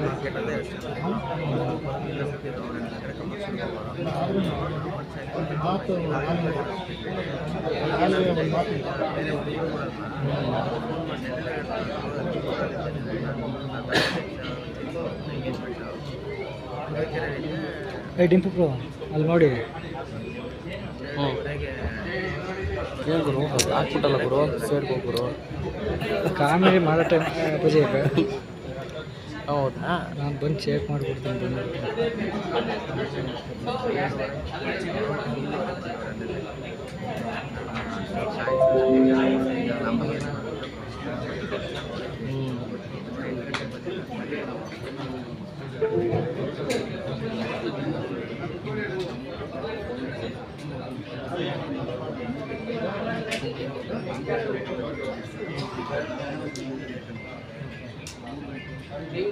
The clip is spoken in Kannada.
ನಿಗೆ ಕದಾಯ ಇರಲಿ ಆ ಒಂದು ವಾರದಲ್ಲಿ ದੌਰನ ಕರೆಕಮಸಂಗ ಯಾವಾಗ ಆ ಒಂದು ಆ ಒಂದು ಮಾತು ಇದೆ ಮೇರೆ ಇರೋದರ ಆ ಫೋನ್ ಮಾಡಿದ್ರೆ ಅದು ಇರೋದಕ್ಕೆ ಇನ್ನು ಹೀಗೆ ಇಟ್ಕೊಳ್ಳೋಣ ಡೆಂಪ್ プロ ಅಲ್ಲಿ ನೋಡಿ ಓದಿಗೆ ಆಕ್ಟಲ್ プロ ಸೇರ್ಕೋ プロ ಕಾಮಲೇ ಮಾತಾಡೋ ಟೈಮ್ ಆದ್ಮೇಲೆ ಹೌದಾ ನಾನು ಬಂದು ಚೇಕ್ ಮಾಡಿಬಿಡ್ತೀನಿ ಬಂದು Thank you. ಅದಕ್ಕೆ